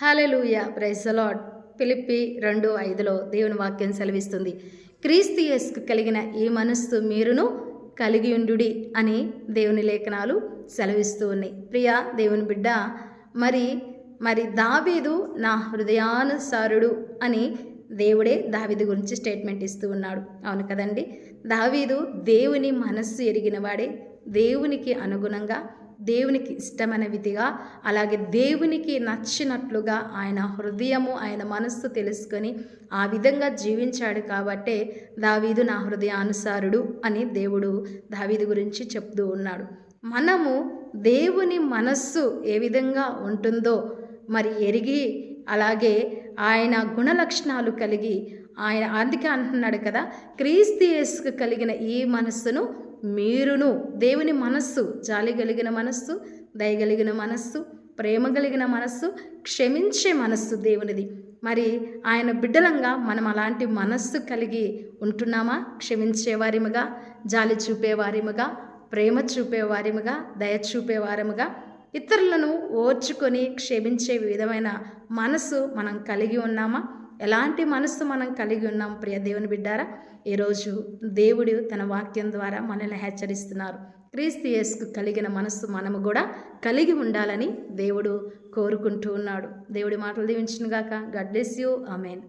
Hallelujah praise పిలిపి రెండు ఐదులో దేవుని వాక్యం సెలవిస్తుంది. క్రీస్తు యేసుకు కలిగిన ఈ మనస్సు మీరును కలిగి ఉండుడి అని దేవుని లేఖనాలు సెలవిస్తూ ఉన్నాయి. ప్రియా దేవుని బిడ్డ మరి మరి దావీదు నా హృదయానుసారుడు అని దేవుడే దావీదు గురించి స్టేట్మెంట్ ఇస్తూ ఉన్నాడు. అవును కదండి? దావీదు దేవుని మనస్సు ఎరిగిన వాడే. దేవునికి అనుగుణంగా దేవునికి ఇష్టమైన విధిగా అలాగే దేవునికి నచ్చినట్లుగా ఆయన హృదయము ఆయన మనస్సు తెలుసుకొని ఆ విధంగా జీవించాడు కాబట్టే దావీదు నా హృదయానుసారుడు అని దేవుడు దావీదు గురించి చెప్తూ ఉన్నాడు. మనము దేవుని మనస్సు ఏ విధంగా ఉంటుందో మరి ఎరిగి అలాగే ఆయన గుణలక్షణాలు కలిగి ఆయన అందుకే అంటున్నాడు కదా క్రీస్తు యేసుకు కలిగిన ఈ మనస్సును మీరును దేవుని మనస్సు జాలి కలిగిన మనస్సు దయగలిగిన మనస్సు ప్రేమ కలిగిన మనస్సు క్షమించే మనస్సు దేవునిది. మరి ఆయన బిడ్డలంగా మనం అలాంటి మనస్సు కలిగి ఉంటున్నామా? క్షమించేవారిముగా జాలి చూపేవారిముగా ప్రేమ చూపేవారిముగా దయ చూపేవారముగా? ఇతరులను ఓర్చుకొని క్షమించే విధమైన మనసు మనం కలిగి ఉన్నామా? ఎలాంటి మనస్సు మనం కలిగి ఉన్నాం ప్రియ దేవుని బిడ్డారా? ఈరోజు దేవుడు తన వాక్యం ద్వారా మనల్ని హెచ్చరిస్తున్నారు. క్రీస్తు యేసుకు కలిగిన మనస్సు మనము కూడా కలిగి ఉండాలని దేవుడు కోరుకుంటూ ఉన్నాడు. దేవుడి మాటలు దీవించినగాక. God bless you. ఆమెన్.